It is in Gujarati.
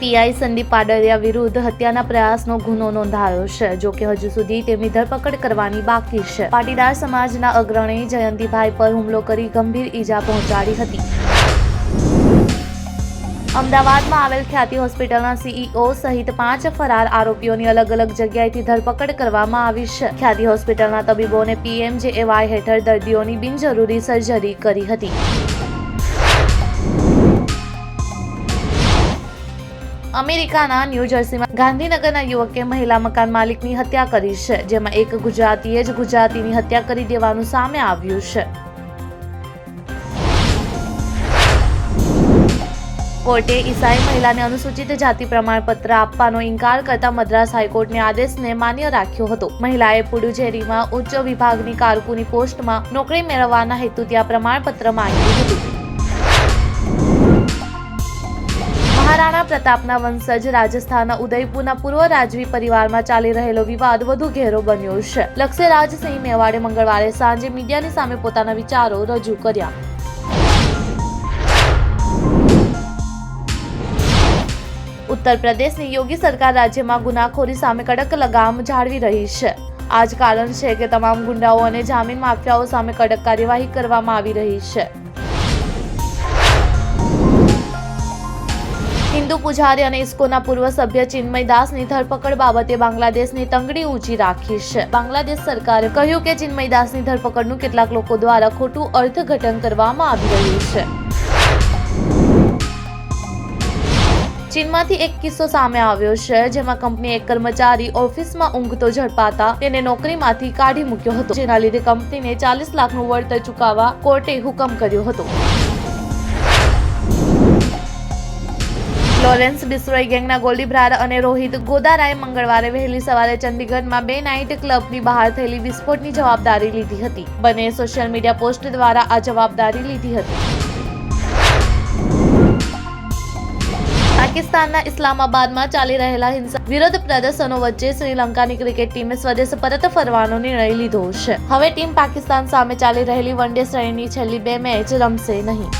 પીઆઈ સંદીપ પાડરિયા વિરુદ્ધ હત્યાના પ્રયાસનો ગુનો નોંધાયો છે. જો કે હજુ સુધી તેમની ધરપકડ કરવાની બાકી છે. પાટીદાર સમાજના અગ્રણી જયંતિભાઈ પર હુમલો કરી ગંભીર ઈજા પહોંચાડી હતી. અમદાવાદમાં આવેલ ખ્યાતિ હોસ્પિટલના સીઈઓ સહિત પાંચ ફરાર આરોપીઓની અલગ અલગ જગ્યાએથી ધરપકડ કરવામાં આવી છે. ખ્યાતિ હોસ્પિટલના તબીબોને પીએમજેએવાય હેઠળ દર્દીઓની બિનજરૂરી સર્જરી કરી હતી. અમેરિકાના ન્યૂ જર્સીમાં ગાંધીનગરના યુવકે મહિલા મકાન માલિકની હત્યા કરી છે, જેમાં એક ગુજરાતીએ જ ગુજરાતીની હત્યા કરી દેવાનું સામે આવ્યું છે. કોર્ટે ઈસાઈ મહિલાને અનુસૂચિત જાતિ પ્રમાણપત્ર આપવાનો ઇનકાર કરતા મદ્રાસ હાઈકોર્ટને આદેશને માન્ય રાખ્યો હતો. મહિલાએ પુડુચેરીમાં ઉચ્ચ વિભાગની કારકુની પોસ્ટમાં નોકરી મેળવવાના હેતુથી આ પ્રમાણપત્ર માંગ્યું હતું. મહારાણા પ્રતાપના વંશજ રાજસ્થાનના ઉદયપુરના પૂર્વ રાજવી પરિવારમાં ચાલી રહેલો વિવાદ વધુ ઘેરો બન્યો છે. લક્ષ્યરાજસિંહ મેવાડે મંગળવારે સાંજે મીડિયાની સામે પોતાના વિચારો રજૂ કર્યા. ઉત્તર પ્રદેશની યોગી સરકાર રાજ્યમાં ગુનાખોરી સામે કડક લગામ જાળવી રહી છે. આ જ કારણ છે કે તમામ ગુંડાઓ અને જામીન માફિયાઓ સામે કડક કાર્યવાહી કરવામાં આવી રહી છે. હિન્દુ પૂજારી અને ઇસ્કોના પૂર્વ સભ્ય ચિન્મય દાસની ધરપકડ બાબતે બાંગ્લાદેશની તંગડી ઊંચી રાખી છે. બાંગ્લાદેશ સરકારે કહ્યું કે ચિન્મય દાસની ધરપકડનું કેટલાક લોકો દ્વારા ખોટું અર્થઘટન કરવામાં આવી રહ્યું છે. ચીનમાંથી એક કિસ્સો સામે આવ્યો છે, જેમાં કંપની એક કર્મચારી ઓફિસમાં ઊંઘતો ઝડપાતા તેને નોકરીમાંથી કાઢી મૂક્યો હતો, જેના લીધે કંપનીને ચાલીસ લાખનું વળતર ચૂકવવા કોર્ટે હુકમ કર્યો હતો. લોરેન્સ બિસ્રોઈ ગેંગના ગોલીબ્રાર અને રોહિત ગોદારાએ મંગળવારે વહેલી સવારે ચંદીગઢમાં બે નાઇટ ક્લબની બહાર થયેલી વિસ્ફોટની જવાબદારી લીધી હતી. બંને સોશિયલ મીડિયા પોસ્ટ દ્વારા આ જવાબદારી લીધી હતી. પાકિસ્તાનના ઇસ્લામાબાદમાં ચાલી રહેલા હિંસા વિરોધ પ્રદર્શનો વચ્ચે શ્રીલંકાની ક્રિકેટ ટીમે સ્વદેશ પરત ફરવાનો નિર્ણય લીધો છે. હવે ટીમ પાકિસ્તાન સામે ચાલી રહેલી વનડે શ્રેણીની છેલ્લી બે મેચ રમશે નહીં.